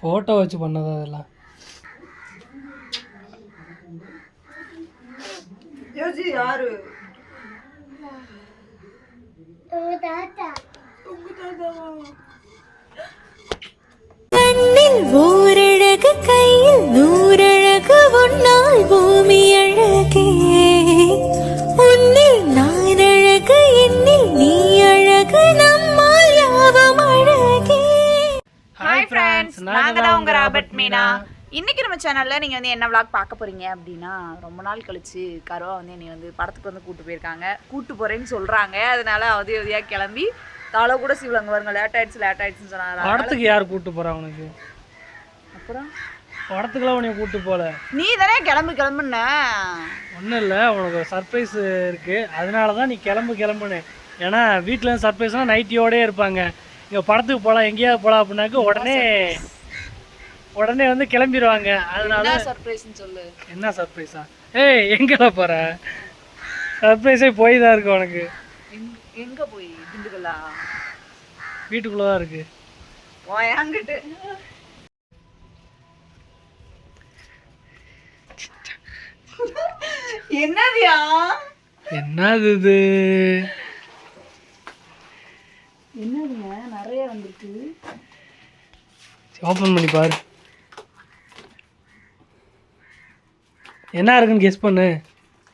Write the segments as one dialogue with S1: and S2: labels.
S1: Photo வச்சு பண்ணதா அதெல்லாம்.
S2: யோசி யாரு?
S3: கண்ணில் ஓரழகு கையில் நூறழகு உன்னால் பூமி
S2: மீனா இன்னைக்கு நம்ம சேனல்ல நீங்க வந்து என்ன vlog பார்க்க போறீங்க அப்படின்னா ரொம்ப நாள் கழிச்சு கருவா வந்து என்னை வந்து படத்துக்கு வந்து கூட்டு போயிருக்காங்க. கூட்டு போறேன்னு சொல்றாங்க. அதனால அவதி அவதியா கிளம்பி தலை கூட சிவலங்க வருங்க லேட் ஆயிடுச்சு லேட் ஆயிடுச்சுன்னு சொன்னாங்க.
S1: படத்துக்கு யார் கூட்டு போறா உனக்கு?
S2: அப்புறம்?
S1: படத்துக்குலாம் உன்னை கூட்டு போல.
S2: நீ தானே கிளம்பு கிளம்புன.
S1: ஒன்றும் இல்லை உனக்கு சர்ப்ரைஸ் இருக்கு. அதனால தான் நீ கிளம்பு கிளம்புனு ஏன்னா வீட்டில் சர்ப்ரைஸ்னால் நைட்டியோடே இருப்பாங்க. இங்கே படத்துக்கு போகலாம் எங்கேயாவது போகலாம் அப்படின்னாக்க உடனே உடனே வந்து கிளம்பிடுவாங்க அதனால
S2: சர்ப்ரைஸ்னு சொல்லு.
S1: என்ன சர்ப்ரைஸா ஏய் எங்கடா போற? சர்ப்ரைஸே போய் தான் இருக்கு உனக்கு.
S2: எங்க- போய்? திண்டுக்கல்லா?
S1: வீட்டுக்குள்ளே தான் இருக்கு
S2: வாங்கிட்டு என்னதியா?
S1: என்னது இது?
S2: என்னதுங்க? நிறைய வந்திருக்கு.
S1: ஓப்பன் பண்ணி பாரு. என்ன இருக்குன்னு கெஸ் பண்ணு.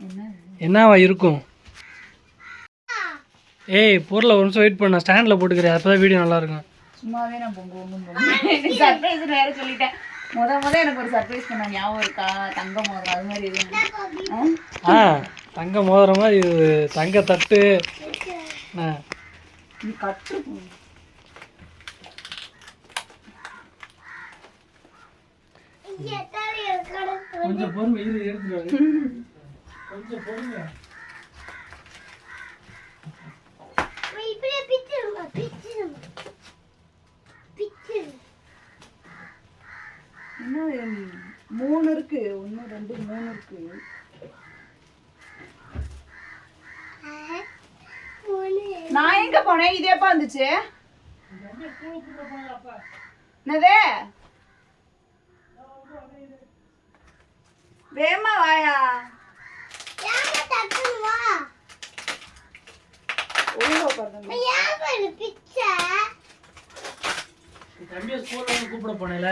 S2: என்ன
S1: என்னவா இருக்கும்? ஏய் பொருளை ஒரு நிமிஷம் வெயிட் பண்ண. ஸ்டாண்டில் போட்டுக்கிறேன். அப்போ தான் வீடியோ நல்லா இருக்கும்
S2: சும்மாவே நான் பொங்க சர்ப்ரைஸ் வேற சொல்லிட்டேன். முத முத எனக்கு ஒரு சர்ப்ரைஸ் பண்ண ஞாபகம் இருக்கா? தங்க மோதிரம் அது மாதிரி எதுவும் ஆ?
S1: தங்க மோதிரம் மாதிரி இது தங்க தட்டு. ஆ.
S2: கட்டு
S1: கொஞ்சம் பொறுமை இரு எடுத்துட்டு வாரு. கொஞ்சம் பொறுமை.
S2: மூணு இருக்கு. ஒன்று ரெண்டு மூணு இருக்கு. நான் எங்க போனேன்? இது எப்ப வந்துச்சு என்னது? வேமா வாயா.
S1: தம்பியை ஸ்கூல்ல வந்து கூப்பிட போனேல.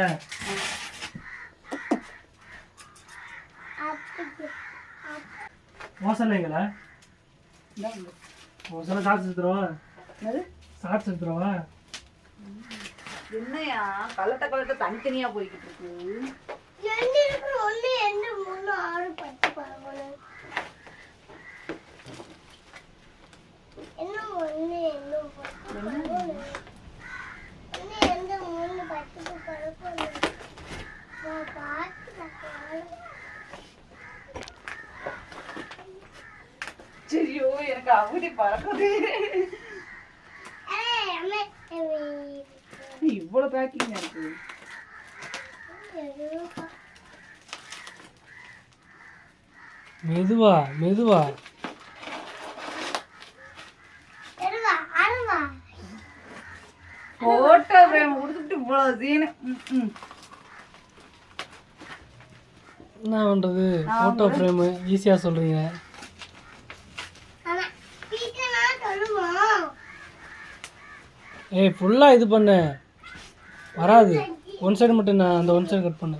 S1: மோசனைங்களா மோசனை சாட்சி எடுத்துருவா?
S2: என்னது?
S1: சாட்சி எடுத்துருவா?
S2: என்னையா? கலட்ட கலட்ட தனித்தனியா போய்கிட்டு இருக்கு. சரியோ எனக்கு அவதி பறக்குது இவ்வளவு பேக்கிங் இருக்கு
S1: மெதுவா மெதுவா.
S2: போட்டோ ஃப்ரேம் கொடுத்துட்டு சீனு. ம்.
S1: என்ன பண்றது? ஃபோட்டோ ஃப்ரேமு ஈஸியாக சொல்றீங்க. ஏய் ஃபுல்லாக இது பண்ணு. வராது. ஒன் சைடு மட்டும் நான் அந்த ஒன் சைடு கட் பண்ணு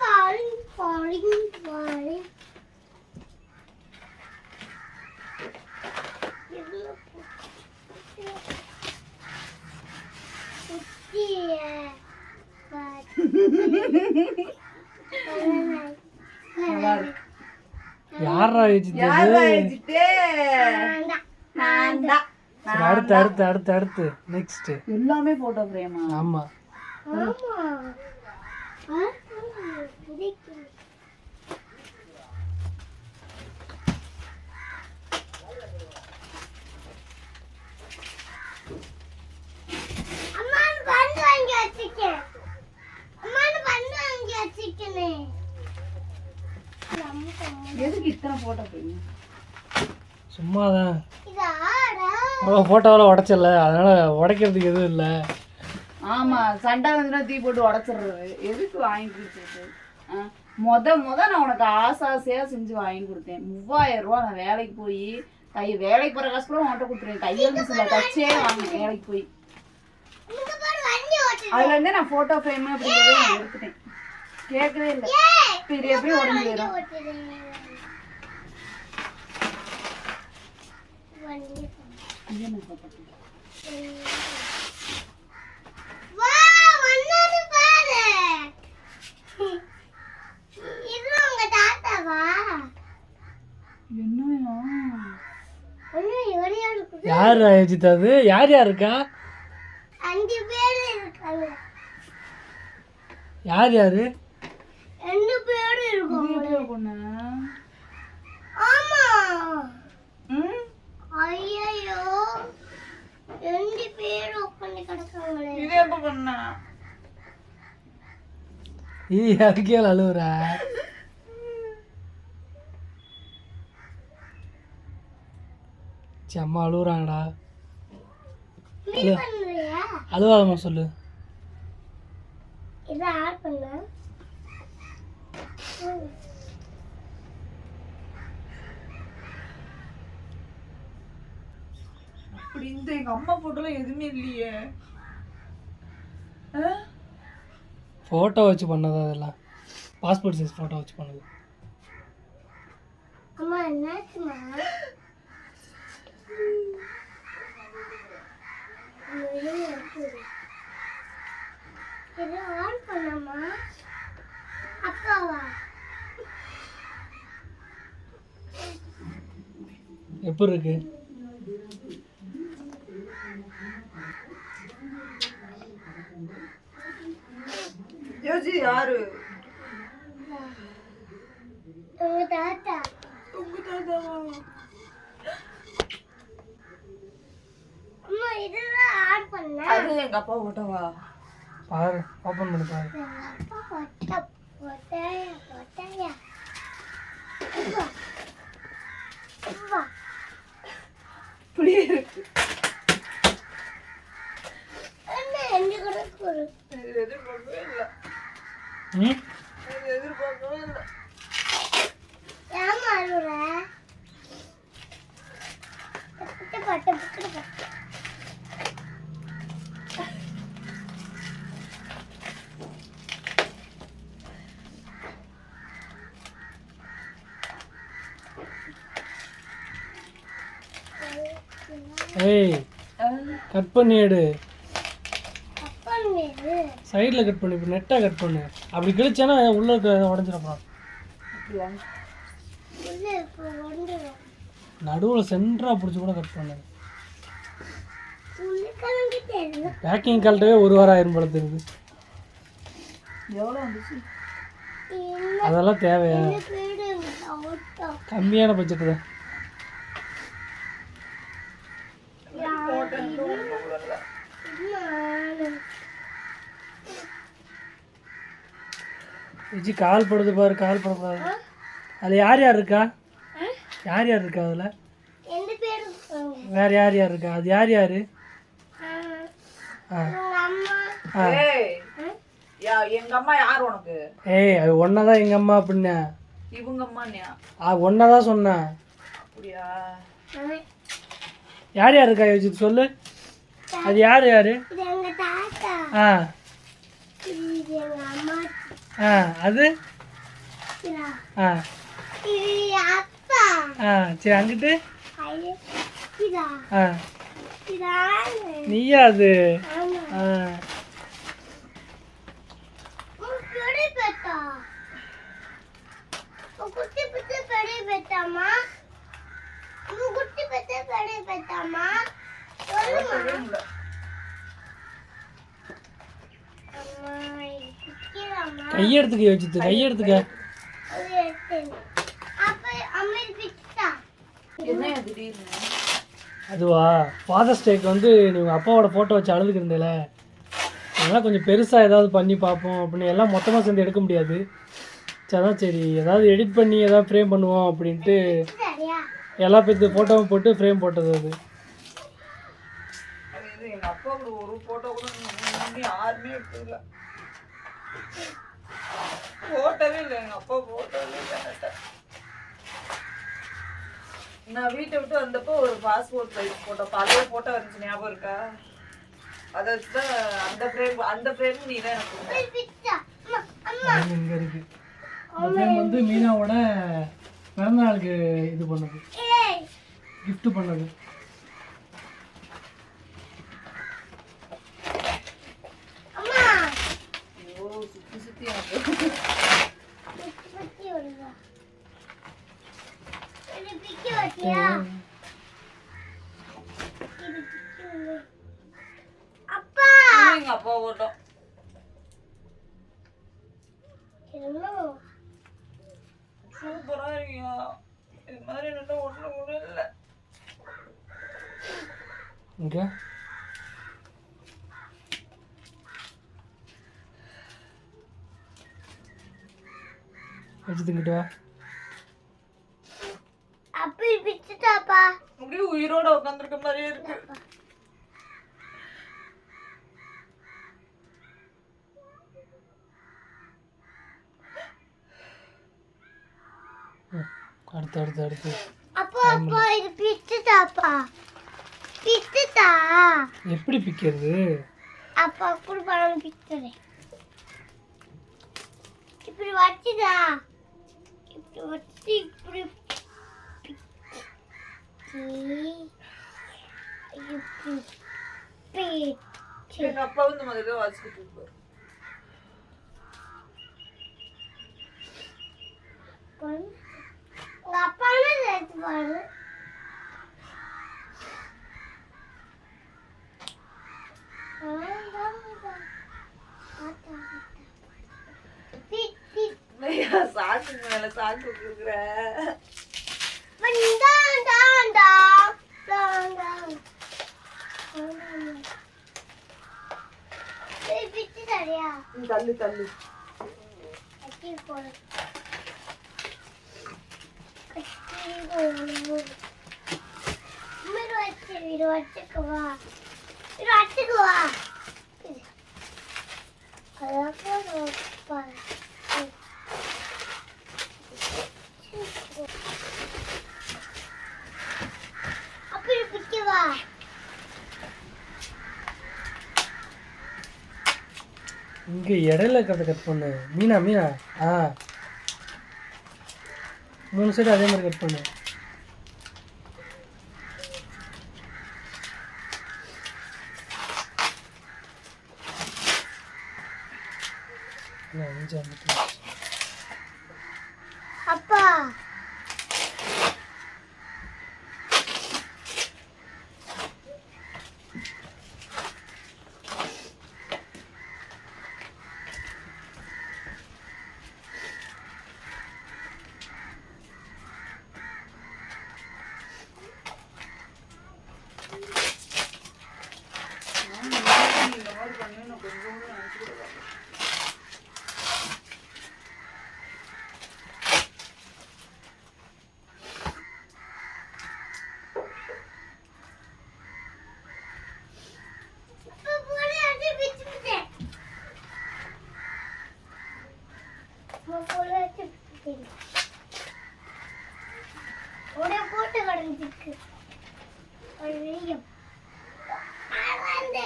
S2: நல்லா இருக்கு.
S1: யாரா வச்சுட்டு அடுத்து அடுத்து அடுத்து அடுத்து. நெக்ஸ்ட்
S2: எல்லாமே போட்டோ ஃப்ரேமா
S1: ஆமா.
S2: எதுக்கு இத்தனை போட்டோ
S1: சும்மா தான் ஃபோட்டோவில் உடச்சல அதனால உடைக்கிறதுக்கு எதுவும் இல்லை.
S2: ஆமா சண்டை வந்துனா தீ போட்டு உடச்சிடுறது. எதுக்கு வாங்கி கொடுத்துருக்கு ஆ, மொத மொத நான் உனக்கு ஆசை ஆசையா செஞ்சு வாங்கி கொடுத்தேன். மூவாயிரம் ரூபா நான் வேலைக்கு போய் கை வேலைக்கு போற காசு கூட உன்கிட்ட கொடுத்துருவேன். கையில் மிஷின்ல தச்சே வாங்கினேன் வேலைக்கு போய். அதுல இருந்தே நான் போட்டோ ஃப்ரேம் அப்படிங்கறத நான் எடுத்துட்டேன். கேட்கவே இல்லை. பெரிய எப்படி உடஞ்சு போயிடும் என்ன
S1: யார் அஜித் அது? யார் யார் இருக்கா
S4: அஞ்சு பேர் இருக்காங்க.
S1: யார் யார்?
S4: ரெண்டு பேர்
S2: இது பொண்ணு?
S4: ஆமா.
S2: ம்?
S4: ஐயோ ரெண்டு பேர் உட்காந்து கிடக்காங்களே.
S2: இது எப்ப பண்ண?
S1: ஈ அதுக்கே அழுவுற? சரி அம்மா அழுவுறாங்கடா.
S4: நீ பண்றியா?
S1: அழுவாதம்மா சொல்லு.
S4: இதை ஆட் பண்ண.
S2: அப்படி இந்த எங்க அம்மா போட்டோல எதுவுமே இல்லையே. ஆ?
S1: ஃபோட்டோ வச்சு பண்ணதா அதெல்லாம் பாஸ்போர்ட் சைஸ் ஃபோட்டோ வச்சு பண்ணது.
S4: அம்மா என்னாச்சுமா இது ஆன் பண்ணாமா அக்காவா
S1: எப்படி இருக்கு?
S2: யோசி யாரு?
S4: உங்க தாத்தா.
S2: உங்க தாத்தாவா
S4: அம்மா இதுதான் ஆட் பண்ண
S2: அது எங்க அப்பா போட்டோவா
S1: பாரு ஓப்பன் பண்ணி பாரு.
S2: இப்படியே இருக்கு.
S4: என்ன எங்க கணக்கு ஒரு
S2: இது எதிர்பார்க்கவே இல்லை. எதிர்பார்க்கவே இல்லை.
S4: ஏமா அழுகுற பட்டு பட்டு பட்டு பட்டு
S1: ஏய் கட் பண்ணி எடு. சைடில் கட் பண்ணி இப்போ நெட்டாக கட் பண்ணு. அப்படி கிழிச்சானா உள்ள
S4: வந்துடும்
S1: நடுவில் சென்டராக பிடிச்சி கூட கட் பண்ணு. பேக்கிங் கழட்டவே ஒரு வாரம் ஆயிரம் போல தெரியுது. அதெல்லாம் தேவையா? கம்மியான பட்ஜெட்டு தான். விஜி கால் படுது பாரு கால் படக்கூடாது அதில் யார் யார் இருக்கா? யார் யார் இருக்கா அதில்? வேறு யார் யார் இருக்கா? அது யார் யார்?
S2: எங்க அம்மா யார் உனக்கு?
S1: ஏய் அது ஒன்றா தான் எங்கள் அம்மா அப்படின்னா.
S2: இவங்க அம்மானியா?
S1: ஆ சொன்னேன்.
S2: அப்படியா?
S1: யார் யார் இருக்கா? யோசிச்சு சொல்லு. அது யார் யார்? ஆ. ஆ அது. ஆ.
S4: இது அப்பா.
S1: ஆ சரி அங்கிட்டு? ஆ. நீயா அது? ஆ.
S4: குட்டி பெத்த பெரிய பெத்தாமா உன் குட்டி பெத்த பெரிய பெத்தாமா சொல்லுமா அம்மா இது குட்டிதாம்மா
S1: கையெடுத்துக்க யோசிச்சு கையெடுத்துக்க. அதுவா ஃபாதர்ஸ் டேக்கு வந்து நீ உங்கள் அப்பாவோட ஃபோட்டோ வச்சு அழுதுக்கு இருந்தேல. அதெல்லாம் கொஞ்சம் பெருசாக ஏதாவது பண்ணி பார்ப்போம் அப்படின்னு எல்லாம் மொத்தமாக சேர்ந்து எடுக்க முடியாது. சரி அதான் சரி ஏதாவது எடிட் பண்ணி ஏதாவது ஃப்ரேம் பண்ணுவோம் அப்படின்ட்டு எல்லா பேர்த்து ஃபோட்டோவும் போட்டு ஃப்ரேம் போட்டது அது.
S2: அது இது எங்க அப்பா கூட ஒரு போட்டோ கூட இன்னும் யாருமே எடுத்ததில்ல. போட்டவே இல்லை எங்க அப்பா போட்டவே இல்லை. நான் வீட்டை விட்டு வந்தப்போ ஒரு பாஸ்போர்ட் சைஸ் போட்டோ பழைய போட்டோ இருந்துச்சு ஞாபகம் இருக்கா? அதை வச்சுதான் அந்த ஃப்ரேம் அந்த ஃப்ரேம் நீ தான் எனக்கு
S1: வந்து மீனாவோட பிறந்த நாளுக்கு இது பண்ணது. gift பண்ணது
S4: அம்மா
S2: ஐயோ
S4: வருவா. அப்பா
S2: எங்க அப்பா
S4: என்ன
S2: சூப்பரா இருக்கியா இது மாதிரி ரெண்டு ஒண்ணு கூட இல்லை
S1: இங்கே வச்சு திங்கிட்டு வா.
S4: அப்படி பிச்சுட்டாப்பா.
S2: அப்படியே உயிரோட உட்காந்துருக்க மாதிரியே இருக்கு.
S1: அடுத்து அடுத்து அடுத்து.
S4: அப்பா அப்பா இது பிச்சுட்டாப்பா. பிச்சுட்டா?
S1: எப்படி பிக்கிறது?
S4: அப்பா கூட பழம் பிச்சுறேன். இப்படி வச்சுதா? வச்சு இப்படி
S2: அப்பா வந்து முதல்ல வாசிக்கிட்டு இருப்பாரு
S4: உங்க அப்பாவே சேர்த்து பாரு
S2: இல்லையா சாக்கு மேல சாக்கு கொடுக்குற
S4: சரியா
S2: தள்ளு தள்ளு
S4: கட்டி போடு கட்டி போடு இது வச்சு இது வச்சுக்குவா இது வச்சுக்குவா அதான் பாரு அப்படி
S1: இங்கே இடையில இருக்கிறத கட் பண்ணு. மீனா மீனா? ஆ. மூணு சைடு அதே மாதிரி கட் பண்ணு. இல்ல, அஞ்சு அமுத்து.
S4: அப்பா
S2: இந்த மாதிரி பண்ணி நான் கொஞ்சம் கூட நினைச்சுட்டு
S4: அப்பா போடு அது பிச்சு பிச்சு அம்மா போடு அது பிச்சு உடைய போட்டு கடந்துருக்கு ஒரு வெளியம் வந்து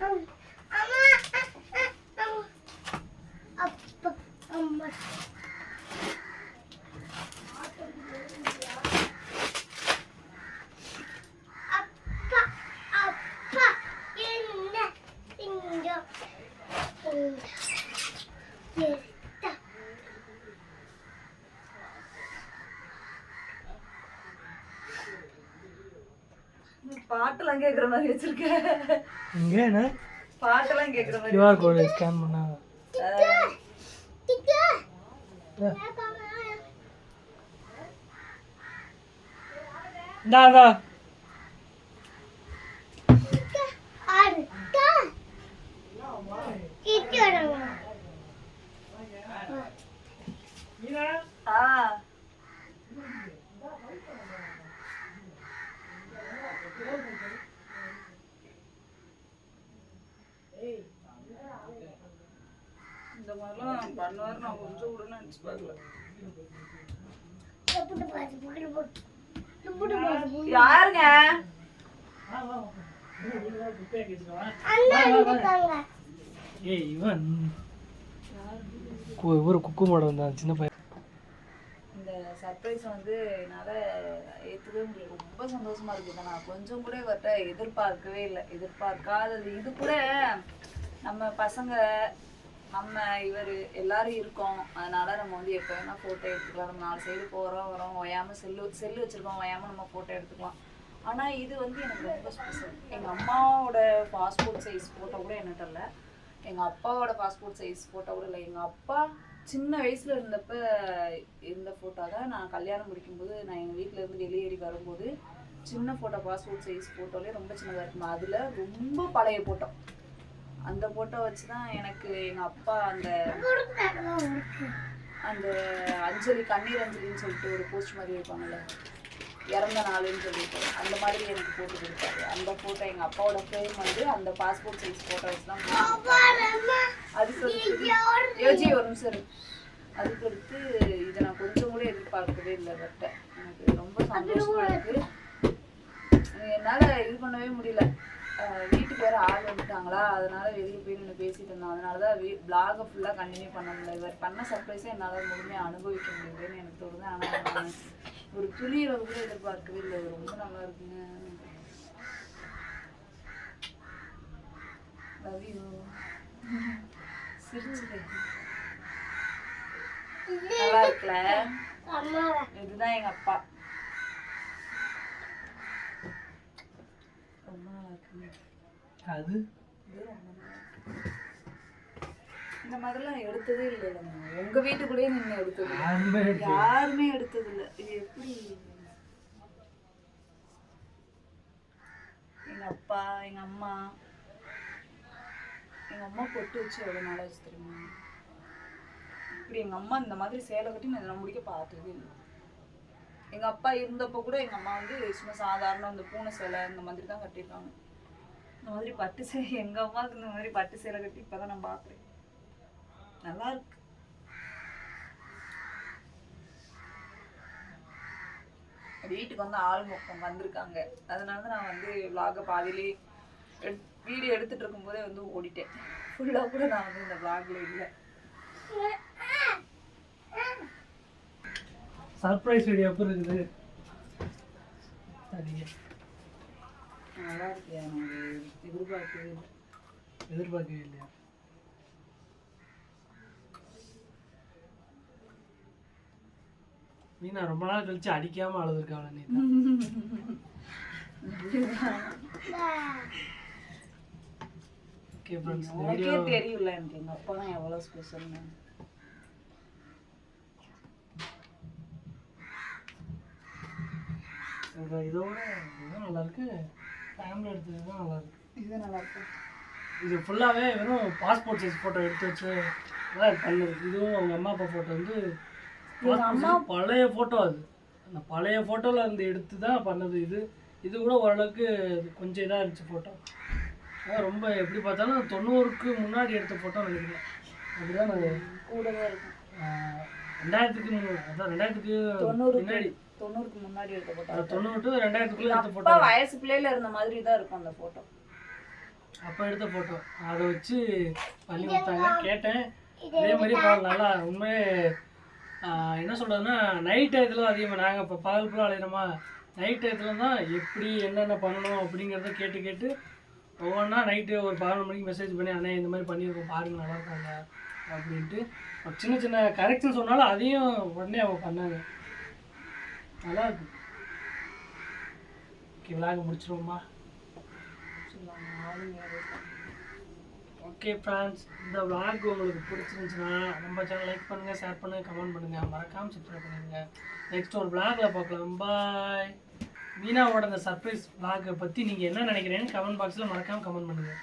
S4: அம்மா அப்பா அம்மா அப்பா அப்பா என்ன இங்க எடுத்தா
S2: பாட்டெல்லாம் கேக்குற மாதிரி வச்சிருக்க.
S1: இங்கே என்ன?
S2: பாட்டெல்லாம் கேக்குற மாதிரி
S1: கியூஆர் கோடு ஸ்கேன் பண்ணா
S4: கிட்ட
S1: ஆ. இந்தா இந்தா
S4: ஆறு கிட்ட
S2: பண்ணுவாரு நான் கொஞ்சம் கூட நினைச்சு பார்க்கல
S4: புட்டு பாரு புட்டு போட்டு
S2: யாருங்க?
S1: ஏய் இவன். இவரு குக்கு மாட வந்தான் சின்ன பையன்.
S2: இந்த சர்ப்ரைஸ் வந்து என்னால் ஏற்றுக்கவே முடியல. ரொம்ப சந்தோஷமா இருக்கு. இதை நான் கொஞ்சம் கூட இவர்கிட்ட எதிர்பார்க்கவே இல்லை. எதிர்பார்க்காதது. இது கூட நம்ம பசங்க நம்ம இவர் எல்லாரும் இருக்கோம். அதனால நம்ம வந்து எப்போ வேணால் ஃபோட்டோ எடுத்துக்கலாம். நம்ம நாலு சைடு போகிறோம் வரோம். ஓயாமல் செல்லு செல்லு வச்சுருக்கோம். ஓயாமல் நம்ம ஃபோட்டோ எடுத்துக்கலாம். ஆனால் இது வந்து எனக்கு ரொம்ப ஸ்பெஷல் எங்கள் அம்மாவோட பாஸ்போர்ட் சைஸ் ஃபோட்டோ கூட என்கிட்ட இல்லை. எங்கள் அப்பாவோட பாஸ்போர்ட் சைஸ் ஃபோட்டோ கூட இல்லை. எங்கள் அப்பா சின்ன வயசில் இருந்தப்ப இருந்த ஃபோட்டோ தான் நான் கல்யாணம் முடிக்கும்போது நான் எங்கள் வீட்டில் இருந்து வெளியேறி வரும்போது சின்ன ஃபோட்டோ பாஸ்போர்ட் சைஸ் ஃபோட்டோலேயே ரொம்ப சின்னதாக இருக்கும்? அதில் ரொம்ப பழைய ஃபோட்டோ அந்த ஃபோட்டோ வச்சு தான் எனக்கு எங்கள் அப்பா அந்த அந்த அஞ்சலி கண்ணீர் அஞ்சலின்னு சொல்லிட்டு ஒரு போஸ்ட் மாதிரி வைப்பாங்கல்ல இறந்த நாளுன்னு சொல்லிட்டு அந்த மாதிரி எனக்கு போட்டு கொடுத்தாரு. அந்த ஃபோட்டோ எங்கள் அப்பாவோட ஃப்ரேம் வந்து அந்த பாஸ்போர்ட் சைஸ் ஃபோட்டோ வச்சு தான் போட்டு அதுக்கு யோஜி ஒரு நிமிஷம் அதுக்கு அடுத்து இதை நான் கொஞ்சம் கூட எதிர்பார்க்கவே இல்லை பட் எனக்கு ரொம்ப சந்தோஷமா இருக்கு. என்னால் இது பண்ணவே முடியல. வீட்டுக்கு வேற ஆள் வந்துட்டாங்களா? அதனால வெளியே போய் நின்று பேசிட்டு இருந்தோம். அதனால தான் வீ பிளாகை ஃபுல்லாக கண்டினியூ பண்ண முடியல. இவர் பண்ண சர்ப்ரைஸை என்னால் முழுமையாக அனுபவிக்க முடியுதுன்னு எனக்கு தோணுது. ஆனால் ஒரு துளியில கூட எதிர்பார்க்கவே இல்லை. ரொம்ப நல்லா இருக்குங்க. லவ் யூ சிரிச்சுது நல்லா இருக்குல்ல
S4: அம்மாவை?
S2: இதுதான் எங்க அப்பா ரொம்ப நல்லா இருக்குங்க
S1: அது.
S2: இந்த மாதிரிலாம் எடுத்ததே இல்லை உங்க வீட்டுக்குள்ளேயே நின்று எடுத்தது.
S1: யாருமே
S2: யாருமே எடுத்தது இல்லை. இது எப்படி? எங்க அப்பா எங்க அம்மா. எங்க அம்மா பொட்டு வச்சு எவ்வளவு நாள் வச்சு தெரியுமா? இப்படி எங்க அம்மா இந்த மாதிரி சேலை கட்டி நான் இதெல்லாம் முடிக்க பார்த்ததே இல்லை. எங்க அப்பா இருந்தப்போ கூட எங்க அம்மா வந்து சும்மா சாதாரண இந்த பூனை சேலை இந்த மாதிரி தான் கட்டியிருக்காங்க. இந்த மாதிரி பட்டு சேலை எங்க அம்மாவுக்கு இந்த மாதிரி பட்டு சேலை கட்டி இப்பதான் நான் பார்க்குறேன் நல்லா இருக்கு. வீட்டுக்கு வந்து ஆள் மொக்கம் வந்திருக்காங்க. அதனால தான் நான் வந்து vlog-அ பாதியிலே வீடியோ எடுத்துட்டு இருக்கும்போதே வந்து ஓடிட்டேன். ஃபுல்லாக கூட நான் வந்து இந்த vlog-ல இல்லை.
S1: சர்ப்ரைஸ் வீடியோ எப்படி இருக்குது? சரிங்க.
S2: நல்லா இருக்கியா நான் எதிர்பார்க்கவே இல்லை
S1: எதிர்பார்க்கவே இல்லையா? மீனா ரொம்ப நாள் கழிச்சு அடிக்காம அழுதுருக்காங்க நீ ஓகே
S2: உனக்கே
S1: வீடியோ
S2: தெரியும்ல எனக்கு எங்கள் அப்பா தான் எவ்வளோ ஸ்பெஷல்னு
S1: இதோட நல்லா இருக்கு. ஃபேமிலி எடுத்தது தான் நல்லா இருக்கு.
S2: இது நல்லா இருக்கு.
S1: இது ஃபுல்லாகவே வெறும் பாஸ்போர்ட் சைஸ் ஃபோட்டோ எடுத்து வச்சு தான் பண்ணது. இதுவும் அவங்க அம்மா அப்பா ஃபோட்டோ வந்து size பழைய ஃபோட்டோ அது. அந்த பழைய ஃபோட்டோவில் இருந்து எடுத்து தான் பண்ணது இது. இது கூட ஓரளவுக்கு கொஞ்சம் இதாக இருந்துச்சு ஃபோட்டோ அதான் ரொம்ப எப்படி பார்த்தாலும் தொண்ணூறுக்கு முன்னாடி எடுத்த ஃபோட்டோ நினைக்கிறேன். அப்படிதான் நான்
S2: கூட தான் இருக்கும்.
S1: ரெண்டாயிரத்துக்கு அதான் ரெண்டாயிரத்துக்கு முன்னாடி
S2: தொண்ணூறுக்கு முன்னாடி எடுத்த போட்டோ
S1: தொண்ணூறு டு ரெண்டாயிரத்துக்குள்ளே எடுத்த
S2: அப்பா
S1: ஃபோட்டோ
S2: வயசு பிள்ளையில இருந்த மாதிரி தான் இருக்கும் அந்த போட்டோ
S1: அப்போ எடுத்த ஃபோட்டோ அதை வச்சு பண்ணி கொடுத்தாங்க கேட்டேன். இதே மாதிரி பரவாயில்ல நல்லா உண்மையே என்ன சொல்கிறதுன்னா நைட் டயத்தில் அதிகமாக நாங்கள் இப்போ பகல் ஃபுல்லாக அலையிறோமா நைட் டயத்தில் தான் எப்படி என்னென்ன பண்ணணும் அப்படிங்கிறத கேட்டு கேட்டு ஒவ்வொன்றா நைட்டு ஒரு பதினொரு மணிக்கு மெசேஜ் பண்ணி அண்ணே இந்த மாதிரி பண்ணியிருக்கோம் பாருங்க நல்லா இருக்காங்க அப்படின்ட்டு. ஒரு சின்ன சின்ன கரெக்ஷன் சொன்னாலும் அதையும் உடனே அவங்க பண்ணாங்க. நல்லா இருக்கு ஓகே விளாக் முடிச்சிருவோமா ஓகே ஃப்ரெண்ட்ஸ் இந்த விளாக் உங்களுக்கு பிடிச்சிருந்துச்சுன்னா நம்ம சேனல் லைக் பண்ணுங்கள் ஷேர் பண்ணுங்கள் கமெண்ட் பண்ணுங்கள் மறக்காமல் சப்ஸ்கிரைப் பண்ணிடுங்க. நெக்ஸ்ட் ஒரு விளாகில் பார்க்கலாம். பாய் மீனாவோட அந்த சர்ப்ரைஸ் விளாகை பற்றி நீங்கள் என்ன நினைக்கிறீங்கன்னு கமெண்ட் பாக்ஸில் மறக்காமல் கமெண்ட் பண்ணுங்கள்